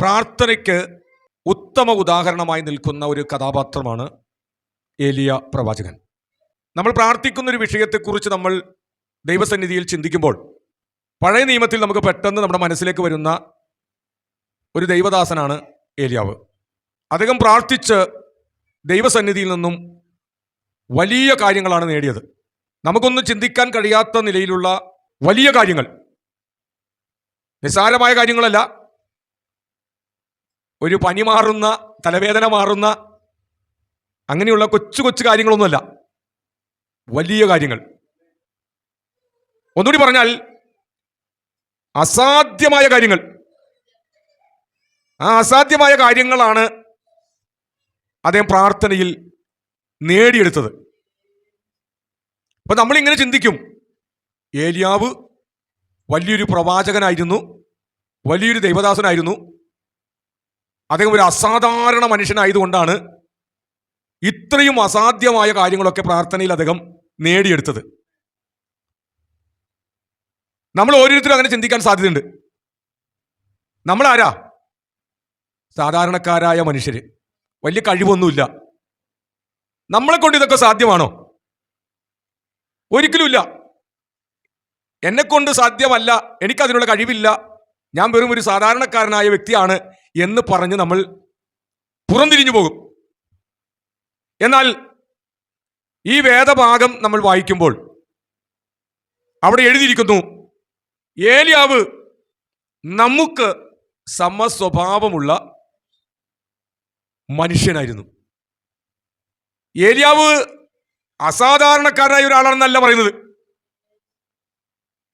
പ്രാർത്ഥനയ്ക്ക് ഉത്തമ ഉദാഹരണമായി നിൽക്കുന്ന ഒരു കഥാപാത്രമാണ് ഏലിയ പ്രവാചകൻ. നമ്മൾ പ്രാർത്ഥിക്കുന്ന ഒരു വിഷയത്തെക്കുറിച്ച് നമ്മൾ ദൈവസന്നിധിയിൽ ചിന്തിക്കുമ്പോൾ പഴയ നിയമത്തിൽ നമുക്ക് പെട്ടെന്ന് നമ്മുടെ മനസ്സിലേക്ക് വരുന്ന ഒരു ദൈവദാസനാണ് ഏലിയാവ്. അദ്ദേഹം പ്രാർത്ഥിച്ച് ദൈവസന്നിധിയിൽ നിന്നും വലിയ കാര്യങ്ങളാണ് നേടിയത്. നമുക്കൊന്നും ചിന്തിക്കാൻ കഴിയാത്ത നിലയിലുള്ള വലിയ കാര്യങ്ങൾ. നിസ്സാരമായ കാര്യങ്ങളല്ല ഒരു പനി മാറുന്ന തലവേദന മാറുന്ന അങ്ങനെയുള്ള കൊച്ചു കൊച്ചു കാര്യങ്ങളൊന്നുമല്ല. വലിയ കാര്യങ്ങൾ. ഒന്നുകൂടി പറഞ്ഞാൽ അസാധ്യമായ കാര്യങ്ങൾ. ആ അസാധ്യമായ കാര്യങ്ങളാണ് അദ്ദേഹം പ്രാർത്ഥനയിൽ നേടിയെടുത്തത്. അപ്പൊ നമ്മളിങ്ങനെ ചിന്തിക്കും. ഏലിയാവ് വലിയൊരു പ്രവാചകനായിരുന്നു. വലിയൊരു ദൈവദാസനായിരുന്നു. അദ്ദേഹം ഒരു അസാധാരണ മനുഷ്യനായതുകൊണ്ടാണ് ഇത്രയും അസാധ്യമായ കാര്യങ്ങളൊക്കെ പ്രാർത്ഥനയിൽ അദ്ദേഹം നേടിയെടുത്തത്. നമ്മൾ ഓരോരുത്തരും അങ്ങനെ ചിന്തിക്കാൻ സാധ്യതയുണ്ട്. നമ്മൾ ആരാ സാധാരണക്കാരായ മനുഷ്യര്. വലിയ കഴിവൊന്നുമില്ല. നമ്മളെ കൊണ്ട് ഇതൊക്കെ സാധ്യമാണോ? ഒരിക്കലുമില്ല. എന്നെക്കൊണ്ട് സാധ്യമല്ല. എനിക്കതിനുള്ള കഴിവില്ല. ഞാൻ വെറും ഒരു സാധാരണക്കാരനായ വ്യക്തിയാണ്. എന്ന് പറഞ്ഞ് നമ്മൾ പുറംതിരിഞ്ഞു പോകും. എന്നാൽ ഈ വേദഭാഗം നമ്മൾ വായിക്കുമ്പോൾ അവിടെ എഴുതിയിരിക്കുന്നു ഏലിയാവ് നമുക്ക് സമസ്വഭാവമുള്ള മനുഷ്യനായിരുന്നു. ഏലിയാവ് അസാധാരണക്കാരനായ ഒരാളാണെന്നല്ല പറയുന്നത്.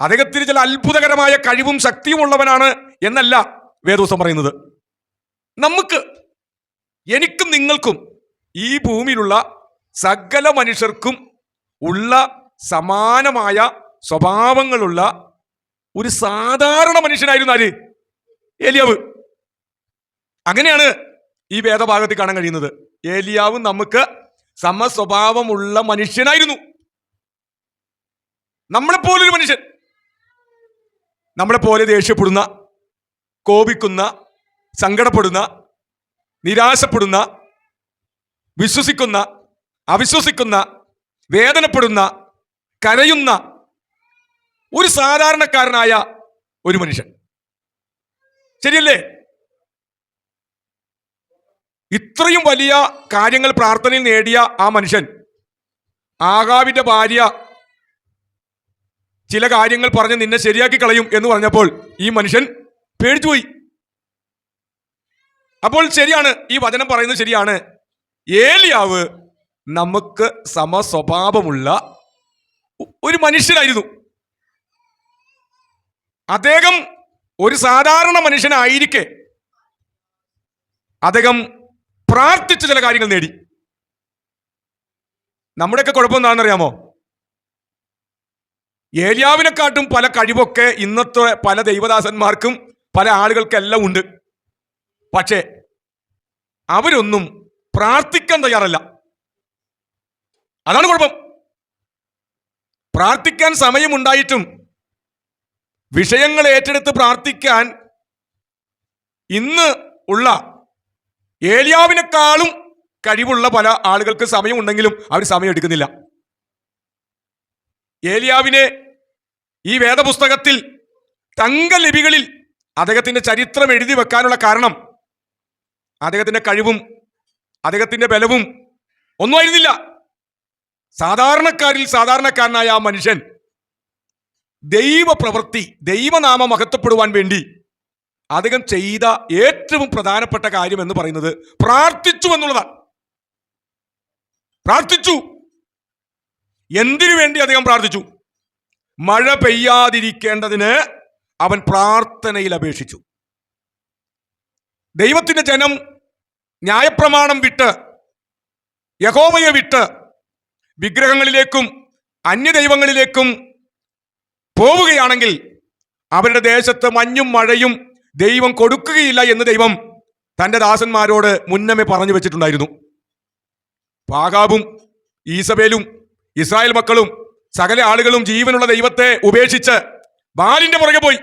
അദ്ദേഹത്തിന് ചില അത്ഭുതകരമായ കഴിവും ശക്തിയും ഉള്ളവനാണ് എന്നല്ല വേദോസം പറയുന്നത്. നമുക്ക് എനിക്കും നിങ്ങൾക്കും ഈ ഭൂമിയിലുള്ള സകല മനുഷ്യർക്കും ഉള്ള സമാനമായ സ്വഭാവങ്ങളുള്ള ഒരു സാധാരണ മനുഷ്യനായിരുന്നു ആര്? ഏലിയാവ്. അങ്ങനെയാണ് ഈ വേദഭാഗത്തിൽ കാണാൻ കഴിയുന്നത്. ഏലിയാവ് നമുക്ക് സമസ്വഭാവമുള്ള മനുഷ്യനായിരുന്നു. നമ്മളെപ്പോലൊരു മനുഷ്യൻ. നമ്മളെപ്പോലെ ദേഷ്യപ്പെടുന്ന കോപിക്കുന്ന സങ്കടപ്പെടുന്ന നിരാശപ്പെടുന്ന വിശ്വസിക്കുന്ന അവിശ്വസിക്കുന്ന വേദനപ്പെടുന്ന കരയുന്ന ഒരു സാധാരണക്കാരനായ ഒരു മനുഷ്യൻ. ശരിയല്ലേ? ഇത്രയും വലിയ കാര്യങ്ങൾ പ്രാർത്ഥനയിൽ നേടിയ ആ മനുഷ്യൻ ആകാവിന്റെ ഭാര്യ ചില കാര്യങ്ങൾ പറഞ്ഞ് നിന്നെ ശരിയാക്കി കളയും എന്ന് പറഞ്ഞപ്പോൾ ഈ മനുഷ്യൻ പേടിച്ചുപോയി. അപ്പോൾ ശരിയാണ് ഈ വചനം പറയുന്നത് ശരിയാണ്. ഏലിയാവ് നമുക്ക് സമസ്വഭാവമുള്ള ഒരു മനുഷ്യനായിരുന്നു. അദ്ദേഹം ഒരു സാധാരണ മനുഷ്യനായിരിക്കെ. അദ്ദേഹം പ്രാർത്ഥിച്ച ചില കാര്യങ്ങൾ നേടി. നമ്മുടെയൊക്കെ കുഴപ്പം എന്താണെന്നറിയാമോ? ഏലിയാവിനെക്കാട്ടും പല കഴിവൊക്കെ ഇന്നത്തെ പല ദൈവദാസന്മാർക്കും പല ആളുകൾക്കെല്ലാം ഉണ്ട്. പക്ഷേ അവരൊന്നും പ്രാർത്ഥിക്കാൻ തയ്യാറല്ല. അതാണ് കുഴപ്പം. പ്രാർത്ഥിക്കാൻ സമയമുണ്ടായിട്ടും വിഷയങ്ങൾ ഏറ്റെടുത്ത് പ്രാർത്ഥിക്കാൻ ഇന്ന് ഉള്ള ഏലിയാവിനേക്കാളും കഴിവുള്ള പല ആളുകൾക്ക് സമയമുണ്ടെങ്കിലും അവർ സമയം എടുക്കുന്നില്ല. ഏലിയാവിനെ ഈ വേദപുസ്തകത്തിൽ തങ്കലിപികളിൽ അദ്ദേഹത്തിന്റെ ചരിത്രം എഴുതി വെക്കാനുള്ള കാരണം അദ്ദേഹത്തിന്റെ കഴിവും അദ്ദേഹത്തിന്റെ ബലവും ഒന്നുമായിരുന്നില്ല സാധാരണക്കാരിൽ സാധാരണക്കാരനായ ആ മനുഷ്യൻ ദൈവപ്രവൃത്തി ദൈവനാമ മഹത്വപ്പെടുവാൻ വേണ്ടി അദ്ദേഹം ചെയ്ത ഏറ്റവും പ്രധാനപ്പെട്ട കാര്യം എന്ന് പറയുന്നത് പ്രാർത്ഥിച്ചു എന്നുള്ളതാണ്. പ്രാർത്ഥിച്ചു. എന്തിനു വേണ്ടി അദ്ദേഹം പ്രാർത്ഥിച്ചു? മഴ പെയ്യാതിരിക്കേണ്ടതിന് അവൻ പ്രാർത്ഥനയിൽ അപേക്ഷിച്ചു. ദൈവത്തിന്റെ ജനം ന്യായപ്രമാണം വിട്ട് യഹോവയെ വിട്ട് വിഗ്രഹങ്ങളിലേക്കും അന്യദൈവങ്ങളിലേക്കും പോവുകയാണെങ്കിൽ അവരുടെ ദേശത്ത് മഞ്ഞും മഴയും ദൈവം കൊടുക്കുകയില്ല എന്ന് ദൈവം തന്റെ ദാസന്മാരോട് മുന്നമേ പറഞ്ഞു വെച്ചിട്ടുണ്ടായിരുന്നു. പാകാബും ഈസബേലും ഇസ്രായേൽ മക്കളും സകല ആളുകളും ജീവനുള്ള ദൈവത്തെ ഉപേക്ഷിച്ച് ബാലിന്റെ പുറകെ പോയി.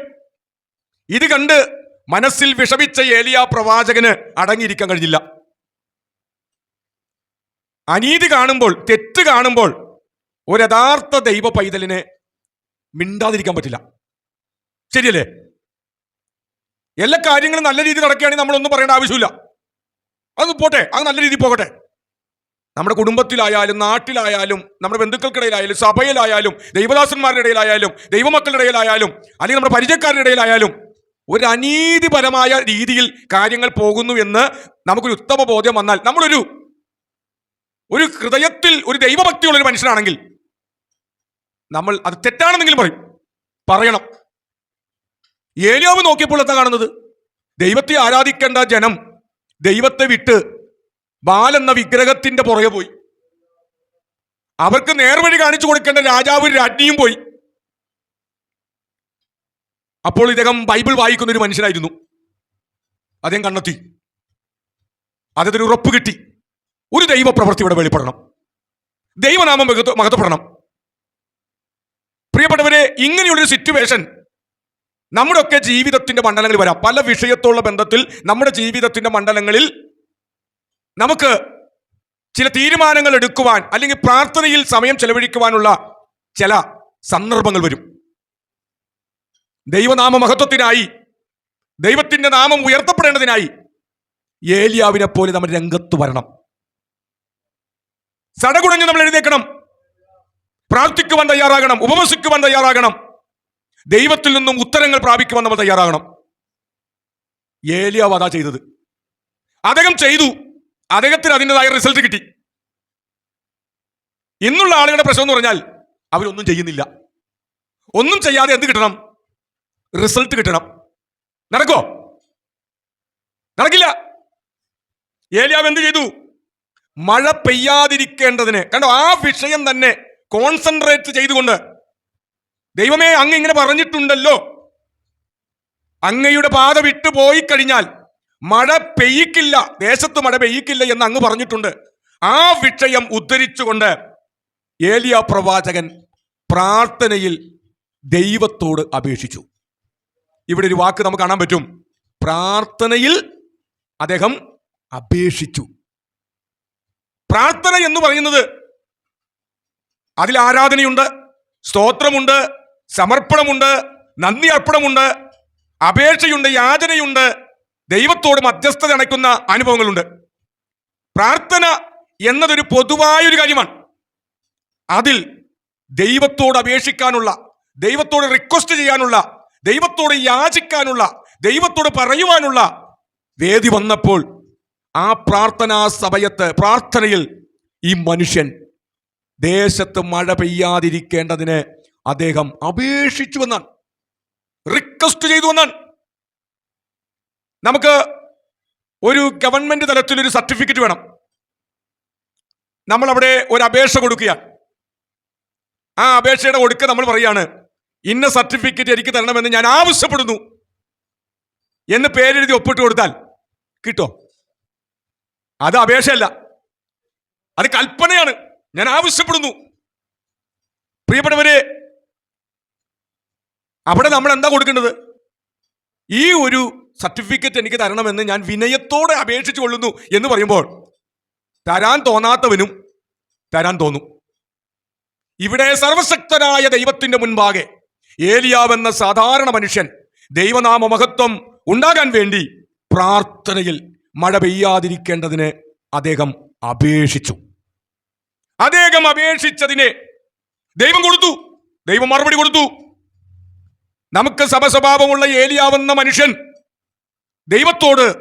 ഇത് കണ്ട് മനസ്സിൽ വിഷമിച്ച ഏലിയ പ്രവാചകന് അടങ്ങിയിരിക്കാൻ കഴിഞ്ഞില്ല. അനീതി കാണുമ്പോൾ തെറ്റ് കാണുമ്പോൾ ഒരു യഥാർത്ഥ ദൈവ പൈതലിനെ മിണ്ടാതിരിക്കാൻ പറ്റില്ല. ശരിയല്ലേ? എല്ലാ കാര്യങ്ങളും നല്ല രീതിയിൽ നടക്കുകയാണെങ്കിൽ നമ്മളൊന്നും പറയേണ്ട ആവശ്യമില്ല. അത് പോട്ടെ അത് നല്ല രീതിയിൽ പോകട്ടെ. നമ്മുടെ കുടുംബത്തിലായാലും നാട്ടിലായാലും നമ്മുടെ ബന്ധുക്കൾക്കിടയിലായാലും സഭയിലായാലും ദൈവദാസന്മാരുടെ ഇടയിലായാലും ദൈവമക്കളുടെ ഇടയിലായാലും അല്ലെങ്കിൽ നമ്മുടെ പരിചയക്കാരുടെ ഇടയിലായാലും ഒരു അനീതിപരമായ രീതിയിൽ കാര്യങ്ങൾ പോകുന്നു എന്ന് നമുക്കൊരു ഉത്തമ ബോധ്യം വന്നാൽ നമ്മളൊരു ഒരു ഹൃദയത്തിൽ ഒരു ദൈവഭക്തിയുള്ള ഒരു മനുഷ്യനാണെങ്കിൽ നമ്മൾ അത് തെറ്റാണെന്നെങ്കിലും പറയും. പറയണം. ഏലിയാവ് നോക്കിയപ്പോൾ എന്താ കാണുന്നത്? ദൈവത്തെ ആരാധിക്കേണ്ട ജനം ദൈവത്തെ വിട്ട് ബാലെന്ന വിഗ്രഹത്തിന്റെ പുറകെ പോയി. അവർക്ക് നേർവഴി കാണിച്ചു കൊടുക്കേണ്ട രാജാവ് രാജ്ഞിയും പോയി. അപ്പോൾ ഇദ്ദേഹം ബൈബിൾ വായിക്കുന്ന ഒരു മനുഷ്യനായിരുന്നു. അദ്ദേഹം കണ്ടെത്തി. അദ്ദേഹത്തിന് ഉറപ്പ് കിട്ടി. ഒരു ദൈവ പ്രവൃത്തി ഇവിടെ വെളിപ്പെടണം. ദൈവനാമം മഹത്വ- മഹത്വപ്പെടണം. പ്രിയപ്പെട്ടവരെ ഇങ്ങനെയുള്ളൊരു സിറ്റുവേഷൻ നമ്മുടെ ഒക്കെ ജീവിതത്തിന്റെ മണ്ഡലങ്ങളിൽ വരാം. പല വിഷയത്തോടുള്ള ബന്ധത്തിൽ നമ്മുടെ ജീവിതത്തിന്റെ മണ്ഡലങ്ങളിൽ നമുക്ക് ചില തീരുമാനങ്ങൾ എടുക്കുവാൻ അല്ലെങ്കിൽ പ്രാർത്ഥനയിൽ സമയം ചെലവഴിക്കുവാനുള്ള ചില സന്ദർഭങ്ങൾ വരും. ദൈവനാമ മഹത്വത്തിനായി ദൈവത്തിന്റെ നാമം ഉയർത്തപ്പെടേണ്ടതിനായി ഏലിയാവിനെ പോലെ നമ്മൾ രംഗത്ത് വരണം. സടകുടഞ്ഞ് നമ്മൾ എഴുന്നേക്കണം പ്രാർത്ഥിക്കുവാൻ തയ്യാറാകണം. ഉപവസിക്കുവാൻ തയ്യാറാകണം. ദൈവത്തിൽ നിന്നും ഉത്തരങ്ങൾ പ്രാപിക്കുവാൻ നമ്മൾ തയ്യാറാകണം. ഏലിയാവ് അതാ ചെയ്തത്. അദ്ദേഹം ചെയ്തു. അദ്ദേഹത്തിന് അതിന്റെതായ റിസൾട്ട് കിട്ടി. ഇന്നുള്ള ആളുകളുടെ പ്രശ്നം എന്ന് പറഞ്ഞാൽ അവരൊന്നും ചെയ്യുന്നില്ല. ഒന്നും ചെയ്യാതെ എന്ത് കിട്ടണം? റിസൾട്ട് കിട്ടണം. നടക്കോ നടക്കില്ല. ഏലിയാവ് എന്ത് ചെയ്തു? മഴ പെയ്യാതിരിക്കേണ്ടതിന് കണ്ടോ ആ വിഷയം തന്നെ കോൺസെൻട്രേറ്റ് ചെയ്തുകൊണ്ട് ദൈവമേ അങ്ങ് ഇങ്ങനെ പറഞ്ഞിട്ടുണ്ടല്ലോ. അങ്ങയുടെ പാത വിട്ടു പോയി കഴിഞ്ഞാൽ മഴ പെയ്യിക്കില്ല ദേശത്ത് മഴ പെയ്യിക്കില്ല എന്ന് അങ്ങ് പറഞ്ഞിട്ടുണ്ട്. ആ വിഷയം ഉദ്ധരിച്ചുകൊണ്ട് ഏലിയ പ്രവാചകൻ പ്രാർത്ഥനയിൽ ദൈവത്തോട് അപേക്ഷിച്ചു. ഇവിടെ ഒരു വാക്ക് നമുക്ക് കാണാൻ പറ്റും. പ്രാർത്ഥനയിൽ അദ്ദേഹം അപേക്ഷിച്ചു. പ്രാർത്ഥന എന്ന് പറയുന്നത് അതിൽ ആരാധനയുണ്ട് സ്തോത്രമുണ്ട് സമർപ്പണമുണ്ട് നന്ദി അർപ്പണമുണ്ട് അപേക്ഷയുണ്ട് യാചനയുണ്ട് ദൈവത്തോട് മധ്യസ്ഥത അണയ്ക്കുന്ന അനുഭവങ്ങളുണ്ട്. പ്രാർത്ഥന എന്നതൊരു പൊതുവായൊരു കാര്യമാണ്. അതിൽ ദൈവത്തോട് അപേക്ഷിക്കാനുള്ള ദൈവത്തോട് റിക്വസ്റ്റ് ചെയ്യാനുള്ള ദൈവത്തോട് യാചിക്കാനുള്ള ദൈവത്തോട് പറയുവാനുള്ള വേദി വന്നപ്പോൾ ആ പ്രാർത്ഥനാ സമയത്ത് പ്രാർത്ഥനയിൽ ഈ മനുഷ്യൻ ദേശത്ത് മഴ പെയ്യാതിരിക്കേണ്ടതിന് അദ്ദേഹം അപേക്ഷിച്ചു എന്നാണ് റിക്വസ്റ്റ് ചെയ്തു എന്നാണ് നമുക്ക് ഒരു ഗവൺമെന്റ് തലത്തിൽ ഒരു സർട്ടിഫിക്കറ്റ് വേണം. നമ്മൾ അവിടെ ഒരു അപേക്ഷ കൊടുക്കുകയാണ്. ആ അപേക്ഷയുടെ ഒടുക്ക നമ്മൾ പറയാണ് ഇന്ന സർട്ടിഫിക്കറ്റ് എനിക്ക് തരണമെന്ന് ഞാൻ ആവശ്യപ്പെടുന്നു എന്ന് പേരെഴുതി ഒപ്പിട്ട് കൊടുത്താൽ കിട്ടോ? അത് അപേക്ഷയല്ല. അത് കൽപ്പനയാണ്. ഞാൻ ആവശ്യപ്പെടുന്നു. പ്രിയപ്പെട്ടവരെ അവിടെ നമ്മൾ എന്താ കൊടുക്കേണ്ടത്? ഈ ഒരു സർട്ടിഫിക്കറ്റ് എനിക്ക് തരണമെന്ന് ഞാൻ വിനയത്തോടെ അപേക്ഷിച്ചു കൊള്ളുന്നു എന്ന് പറയുമ്പോൾ തരാൻ തോന്നാത്തവനും തരാൻ തോന്നും. ഇവിടെ സർവശക്തനായ ദൈവത്തിന്റെ മുൻപാകെ ഏലിയാവെന്ന സാധാരണ മനുഷ്യൻ ദൈവനാമ മഹത്വം ഉണ്ടാകാൻ വേണ്ടി പ്രാർത്ഥനയിൽ മഴ പെയ്യാതിരിക്കേണ്ടതിന് അദ്ദേഹം അപേക്ഷിച്ചു. അദ്ദേഹം അപേക്ഷിച്ചതിനെ ദൈവം കൊടുത്തു. ദൈവം മറുപടി കൊടുത്തു. നമുക്ക് സഭസ്വഭാവമുള്ള ഏലിയാവുന്ന മനുഷ്യൻ ദൈവത്തോട്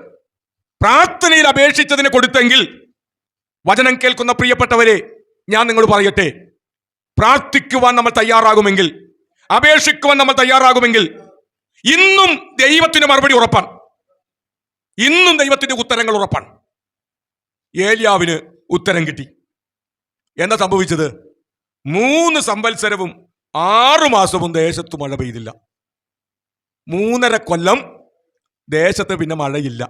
പ്രാർത്ഥനയിൽ അപേക്ഷിച്ചതിനെ കൊടുത്തെങ്കിൽ വചനം കേൾക്കുന്ന പ്രിയപ്പെട്ടവരെ ഞാൻ നിങ്ങൾ പറയട്ടെ. പ്രാർത്ഥിക്കുവാൻ നമ്മൾ തയ്യാറാകുമെങ്കിൽ അപേക്ഷിക്കുവാൻ നമ്മൾ തയ്യാറാകുമെങ്കിൽ ഇന്നും ദൈവത്തിന് മറുപടി ഉറപ്പാണ്. ഇന്നും ദൈവത്തിന്റെ ഉത്തരങ്ങൾ ഉറപ്പാണ്. ഏലിയാവിന് ഉത്തരം കിട്ടി. എന്താ സംഭവിച്ചത്? മൂന്ന് സംവത്സരവും ആറു മാസവും ദേശത്ത് മഴ പെയ്തില്ല. മൂന്നര കൊല്ലം ദേശത്ത് പിന്നെ മഴയില്ല.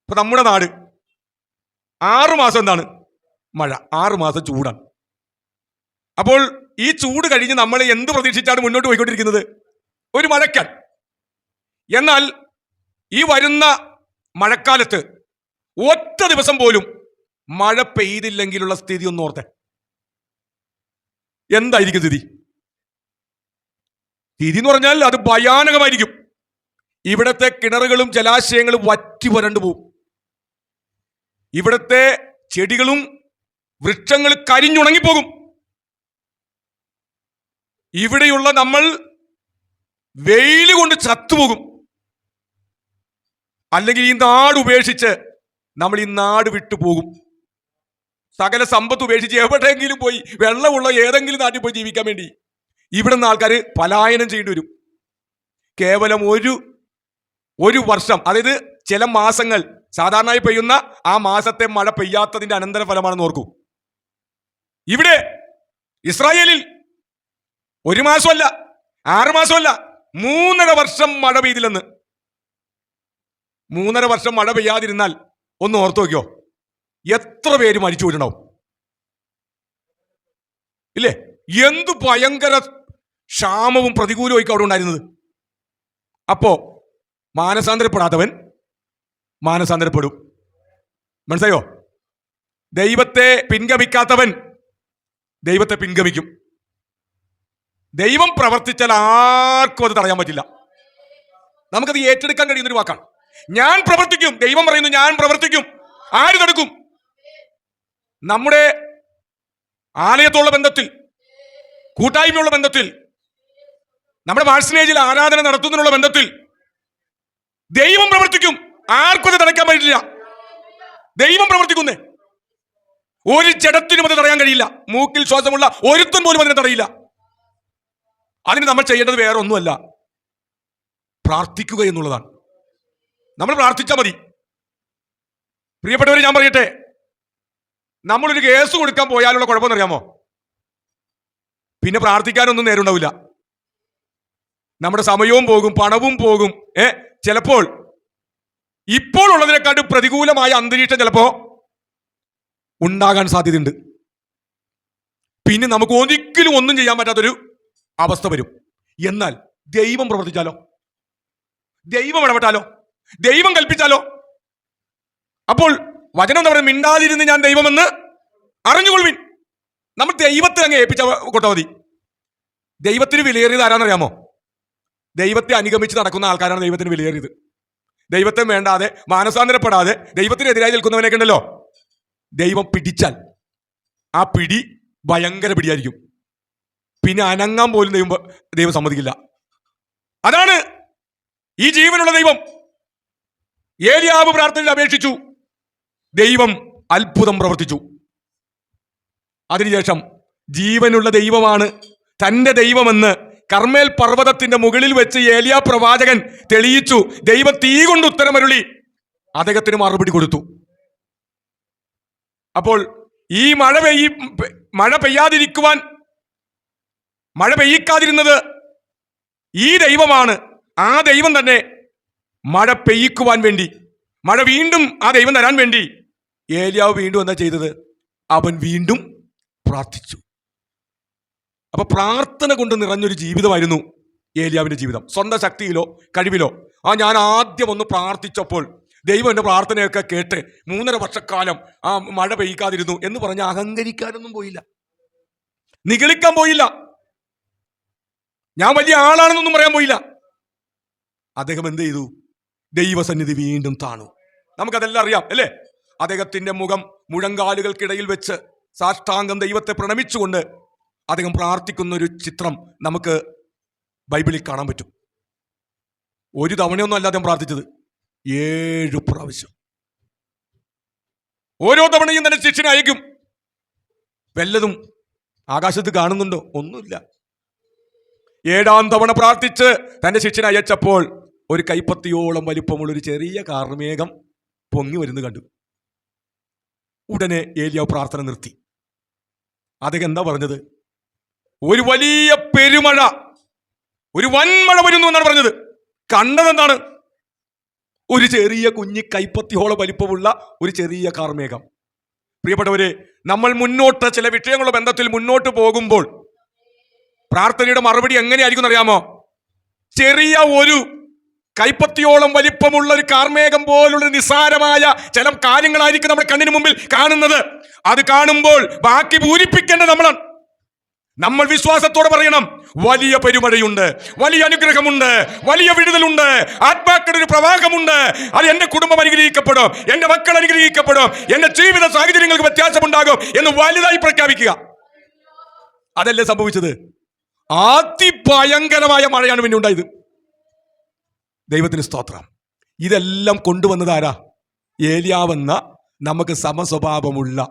ഇപ്പൊ നമ്മുടെ നാട് ആറു മാസം എന്താണ്? മഴ. ആറു മാസം ചൂടാണ്. അപ്പോൾ ഈ ചൂട് കഴിഞ്ഞ് നമ്മൾ എന്ത് പ്രതീക്ഷിച്ചാണ് മുന്നോട്ട് പോയിക്കൊണ്ടിരിക്കുന്നത്? ഒരു മഴയ്ക്കാൻ എന്നാൽ ഈ വരുന്ന മഴക്കാലത്ത് ഒറ്റ ദിവസം പോലും മഴ പെയ്തില്ലെങ്കിലുള്ള സ്ഥിതി ഒന്ന് ഓർത്തെ. എന്തായിരിക്കും സ്ഥിതി? സ്ഥിതി എന്ന് പറഞ്ഞാൽ അത് ഭയാനകമായിരിക്കും. ഇവിടത്തെ കിണറുകളും ജലാശയങ്ങളും വറ്റി വരണ്ടു പോവും. ഇവിടത്തെ ചെടികളും വൃക്ഷങ്ങൾ കരിഞ്ഞുണങ്ങിപ്പോകും. ഇവിടെയുള്ള നമ്മൾ വെയിൽ കൊണ്ട് ചത്തുപോകും. അല്ലെങ്കിൽ ഈ നാട് ഉപേക്ഷിച്ച് നമ്മൾ ഈ നാട് വിട്ടുപോകും സകല സമ്പത്ത് ഉപേക്ഷിച്ച് എവിടെയെങ്കിലും പോയി വെള്ളമുള്ള ഏതെങ്കിലും നാട്ടിൽ പോയി ജീവിക്കാൻ വേണ്ടി ഇവിടെ നിന്ന് ആൾക്കാർ പലായനം ചെയ്യേണ്ടി വരും. കേവലം ഒരു ഒരു വർഷം അതായത് ചില മാസങ്ങൾ സാധാരണയായി പെയ്യുന്ന ആ മാസത്തെ മഴ പെയ്യാത്തതിന്റെ അനന്തര അനന്തരഫലമാണെന്ന് ഓർക്കൂ. ഇവിടെ ഇസ്രായേലിൽ ഒരു മാസമല്ല ആറ് മാസമല്ല മൂന്നര വർഷം മഴ പെയ്തില്ലെന്ന്. മൂന്നര വർഷം മഴ പെയ്യാതിരുന്നാൽ ഒന്ന് ഓർത്തു നോക്കിയോ? എത്ര പേര് മരിച്ചു പോയിട്ടുണ്ടാവും? ഇല്ലേ? എന്തു ഭയങ്കര ക്ഷാമവും പ്രതികൂലവും അവിടെ ഉണ്ടായിരുന്നത്? അപ്പോ മാനസാന്തരപ്പെടാത്തവൻ മാനസാന്തരപ്പെടും. മനസ്സിലായോ? ദൈവത്തെ പിൻഗമിക്കാത്തവൻ ദൈവത്തെ പിൻഗമിക്കും. ദൈവം പ്രവർത്തിച്ചാൽ ആർക്കും അത് തടയാൻ പറ്റില്ല. നമുക്കത് ഏറ്റെടുക്കാൻ കഴിയുന്നൊരു വാക്കാണ്. ഞാൻ പ്രവർത്തിക്കും ദൈവം പറയുന്നു ഞാൻ പ്രവർത്തിക്കും. ആര് തടുക്കും? നമ്മുടെ ആലയത്തോടുള്ള ബന്ധത്തിൽ കൂട്ടായ്മയുള്ള ബന്ധത്തിൽ നമ്മുടെ വാഴ്സിനേജിൽ ആരാധന നടത്തുന്നതിനുള്ള ബന്ധത്തിൽ ദൈവം പ്രവർത്തിക്കും. ആർക്കും അത് തടയ്ക്കാൻ പറ്റില്ല. ദൈവം പ്രവർത്തിക്കുന്നേ. ഒരു ചടത്തിനും അത് തടയാൻ കഴിയില്ല. മൂക്കിൽ ശ്വാസമുള്ള ഒരുത്തൻ പോലും അതിനെ തടയില്ല. അതിന് നമ്മൾ ചെയ്യേണ്ടത് വേറെ ഒന്നുമല്ല പ്രാർത്ഥിക്കുക എന്നുള്ളതാണ്. നമ്മൾ പ്രാർത്ഥിച്ചാൽ മതി. പ്രിയപ്പെട്ടവരെ ഞാൻ പറയട്ടെ. നമ്മളൊരു കേസ് കൊടുക്കാൻ പോയാലുള്ള കുഴപ്പമെന്നറിയാമോ പിന്നെ പ്രാർത്ഥിക്കാനൊന്നും നേരുണ്ടാവില്ല നമ്മുടെ സമയവും പോകും പണവും പോകും ഏ? ചിലപ്പോൾ ഇപ്പോൾ ഉള്ളതിനെക്കാട്ടും പ്രതികൂലമായ അന്തരീക്ഷം ചിലപ്പോൾ ഉണ്ടാകാൻ സാധ്യതയുണ്ട്. പിന്നെ നമുക്ക് ഒരിക്കലും ഒന്നും ചെയ്യാൻ പറ്റാത്തൊരു അവസ്ഥ വരും. എന്നാൽ ദൈവം പ്രവർത്തിച്ചാലോ? ദൈവം ഇടപെട്ടാലോ? ദൈവം കൽപ്പിച്ചാലോ? അപ്പോൾ വചനം എന്ന് പറയുന്നത് മിണ്ടാതിരുന്ന് ഞാൻ ദൈവമെന്ന് അറിഞ്ഞുകൊള്ളുവിൻ. നമ്മൾ ദൈവത്തെ അങ്ങ് ഏൽപ്പിച്ച കൊട്ടാ മതി. ദൈവത്തിന് വിലയേറിയത് ആരാന്നറിയാമോ? ദൈവത്തെ അനുഗമിച്ച് നടക്കുന്ന ആൾക്കാരാണ് ദൈവത്തിന് വിലയേറിയത്. ദൈവത്തെ വേണ്ടാതെ മാനസാന്തരപ്പെടാതെ ദൈവത്തിനെതിരായി നിൽക്കുന്നവനൊക്കെ ഉണ്ടല്ലോ. ദൈവം പിടിച്ചാൽ ആ പിടി ഭയങ്കര പിടിയായിരിക്കും. പിന്നെ അനങ്ങാൻ പോലും ദൈവം ദൈവം സമ്മതിക്കില്ല. അതാണ് ഈ ജീവനുള്ള ദൈവം. ഏലിയാവ് പ്രാർത്ഥനയിൽ അപേക്ഷിച്ചു. ദൈവം അത്ഭുതം പ്രവർത്തിച്ചു. അതിനുശേഷം ജീവനുള്ള ദൈവമാണ് തന്റെ ദൈവമെന്ന് കർമ്മേൽ പർവതത്തിന്റെ മുകളിൽ വെച്ച് ഏലിയ പ്രവാചകൻ തെളിയിച്ചു. ദൈവം തീ കൊണ്ട് ഉത്തരമരുളി. അദ്ദേഹത്തിന് മറുപടി കൊടുത്തു. അപ്പോൾ ഈ മഴ പെയ്യും മഴ പെയ്യാതിരിക്കുവാൻ മഴ പെയ്യിക്കാതിരുന്നത് ഈ ദൈവമാണ്. ആ ദൈവം തന്നെ മഴ പെയ്യിക്കുവാൻ വേണ്ടി മഴ വീണ്ടും ആ ദൈവം തരാൻ വേണ്ടി ഏലിയാവ് വീണ്ടും എന്താ ചെയ്തത്? അവൻ വീണ്ടും പ്രാർത്ഥിച്ചു. അപ്പൊ പ്രാർത്ഥന കൊണ്ട് നിറഞ്ഞൊരു ജീവിതമായിരുന്നു ഏലിയാവിന്റെ ജീവിതം. സ്വന്തം ശക്തിയിലോ കഴിവിലോ. ആ ഞാൻ ആദ്യം ഒന്ന് പ്രാർത്ഥിച്ചപ്പോൾ ദൈവം എന്റെ പ്രാർത്ഥനയൊക്കെ കേട്ട് മൂന്നര വർഷക്കാലം ആ മഴ പെയ്യിക്കാതിരുന്നു എന്ന് പറഞ്ഞ് അഹങ്കരിക്കാനൊന്നും പോയില്ല. നിഗളിക്കാൻ പോയില്ല. ഞാൻ വലിയ ആളാണെന്നൊന്നും പറയാൻ പോയില്ല. അദ്ദേഹം എന്ത് ചെയ്തു? ദൈവസന്നിധി വീണ്ടും താണു. നമുക്കതെല്ലാം അറിയാം അല്ലേ? അദ്ദേഹത്തിന്റെ മുഖം മുഴങ്കാലുകൾക്കിടയിൽ വെച്ച് സാഷ്ടാംഗം ദൈവത്തെ പ്രണമിച്ചുകൊണ്ട് അദ്ദേഹം പ്രാർത്ഥിക്കുന്ന ഒരു ചിത്രം നമുക്ക് ബൈബിളിൽ കാണാൻ പറ്റും. ഒരു തവണയൊന്നും അല്ല അദ്ദേഹം പ്രാർത്ഥിച്ചത്. ഏഴു പ്രാവശ്യം. ഓരോ തവണയും തന്നെ ശിഷ്യനെ അയക്കും. വല്ലതും ആകാശത്ത് കാണുന്നുണ്ടോ? ഒന്നുമില്ല. ഏഴാം തവണ പ്രാർത്ഥിച്ച് തന്റെ ശിഷ്യനെ അയച്ചപ്പോൾ ഒരു കൈപ്പത്തിയോളം വലിപ്പമുള്ള ഒരു ചെറിയ കാർമേഘം പൊങ്ങി വരുന്നു കണ്ടു. ഉടനെ ഏലിയാവ് പ്രാർത്ഥന നിർത്തി. അദ്ദേഹം എന്താ പറഞ്ഞത്? ഒരു വലിയ പെരുമഴ ഒരു വൻമഴ വരുന്നു എന്നാണ് പറഞ്ഞത്. കണ്ടതെന്താണ്? ഒരു ചെറിയ കുഞ്ഞി കൈപ്പത്തിയോളം വലിപ്പമുള്ള ഒരു ചെറിയ കാർമേഘം. പ്രിയപ്പെട്ടവരെ നമ്മൾ മുന്നോട്ട് ചില വിഷയങ്ങളുടെ ബന്ധത്തിൽ മുന്നോട്ട് പോകുമ്പോൾ പ്രാർത്ഥനയുടെ മറുപടി എങ്ങനെയായിരിക്കും അറിയാമോ ചെറിയ ഒരു കൈപ്പത്തിയോളം വലിപ്പമുള്ള ഒരു കാർമേഘം പോലുള്ള നിസ്സാരമായ ചില കാര്യങ്ങളായിരിക്കും നമ്മുടെ കണ്ണിന് മുമ്പിൽ കാണുന്നത്. അത് കാണുമ്പോൾ ബാക്കി പൂരിപ്പിക്കേണ്ടത് നമ്മളാണ്. നമ്മൾ വിശ്വാസത്തോടെ പറയണം വലിയ പെരുമഴയുണ്ട് വലിയ അനുഗ്രഹമുണ്ട് വലിയ വിടുതലുണ്ട് ആത്മാക്കളുടെ ഒരു പ്രവാഹമുണ്ട് അത് എന്റെ കുടുംബം അനുഗ്രഹിക്കപ്പെടും എന്റെ മക്കൾ അനുഗ്രഹിക്കപ്പെടും എന്റെ ജീവിത സാഹചര്യങ്ങൾക്ക് വ്യത്യാസമുണ്ടാകും എന്ന് വലുതായി പ്രഖ്യാപിക്കുക. അതല്ലേ സംഭവിച്ചത്? അതിഭയങ്കരമായ മഴയാണ് പിന്നെ ഉണ്ടായത്. ദൈവത്തിന് സ്തോത്രം. ഇതെല്ലാം കൊണ്ടുവന്നത് ആരാ? ഏലിയാവെന്ന നമുക്ക് സമസ്വഭാവമുള്ള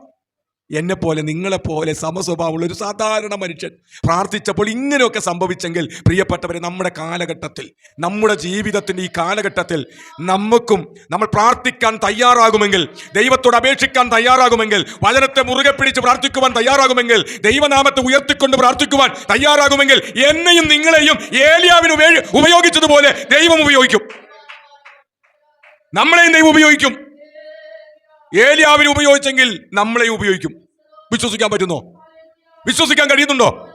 എന്നെ നിങ്ങളെപ്പോലെ നിങ്ങളെ പോലെ സമസ്വഭാവമുള്ള ഒരു സാധാരണ മനുഷ്യൻ പ്രാർത്ഥിച്ചപ്പോൾ ഇങ്ങനെയൊക്കെ സംഭവിച്ചെങ്കിൽ പ്രിയപ്പെട്ടവരെ നമ്മുടെ കാലഘട്ടത്തിൽ നമ്മുടെ ജീവിതത്തിന്റെ ഈ കാലഘട്ടത്തിൽ നമുക്കും നമ്മൾ പ്രാർത്ഥിക്കാൻ തയ്യാറാകുമെങ്കിൽ ദൈവത്തോട് അപേക്ഷിക്കാൻ തയ്യാറാകുമെങ്കിൽ വചനത്തെ മുറുകെ പിടിച്ച് പ്രാർത്ഥിക്കുവാൻ തയ്യാറാകുമെങ്കിൽ ദൈവനാമത്തെ ഉയർത്തിക്കൊണ്ട് പ്രാർത്ഥിക്കുവാൻ തയ്യാറാകുമെങ്കിൽ എന്നെയും നിങ്ങളെയും ഏലിയാവിന് ഉപയോഗിച്ചതുപോലെ ദൈവം ഉപയോഗിക്കും. നമ്മളെയും ദൈവം ഉപയോഗിക്കും. ഏലിയാവിനെ ഉപയോഗിച്ചെങ്കിൽ നമ്മളെ ഉപയോഗിക്കും. വിശ്വസിക്കാൻ പറ്റുന്നോ? വിശ്വസിക്കാൻ കഴിയുന്നുണ്ടോ?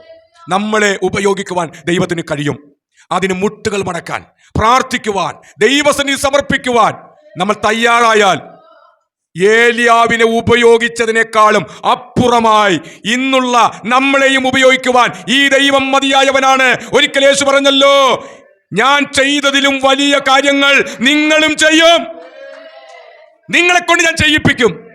നമ്മളെ ഉപയോഗിക്കുവാൻ ദൈവത്തിന് കഴിയും. അതിന് മുട്ടുകൾ മടക്കാൻ പ്രാർത്ഥിക്കുവാൻ ദൈവസനി സമർപ്പിക്കുവാൻ നമ്മൾ തയ്യാറായാൽ ഏലിയാവിനെ ഉപയോഗിച്ചതിനേക്കാളും അപ്പുറമായി ഇന്നുള്ള നമ്മളെയും ഉപയോഗിക്കുവാൻ ഈ ദൈവം മതിയായവനാണ്. ഒരിക്കൽ യേശു പറഞ്ഞല്ലോ ഞാൻ ചെയ്തതിലും വലിയ കാര്യങ്ങൾ നിങ്ങളും ചെയ്യും. നിങ്ങളെ കൊണ്ട് ഞാൻ ചെയ്യിപ്പിക്കും.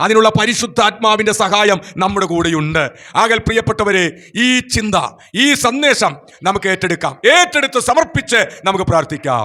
അതിനുള്ള പരിശുദ്ധാത്മാവിന്റെ സഹായം നമ്മുടെ കൂടെയുണ്ട്. ആകൽ പ്രിയപ്പെട്ടവരെ ഈ ചിന്ത ഈ സന്ദേശം നമുക്ക് ഏറ്റെടുക്കാം. ഏറ്റെടുത്ത് സമർപ്പിച്ച് നമുക്ക് പ്രാർത്ഥിക്കാം.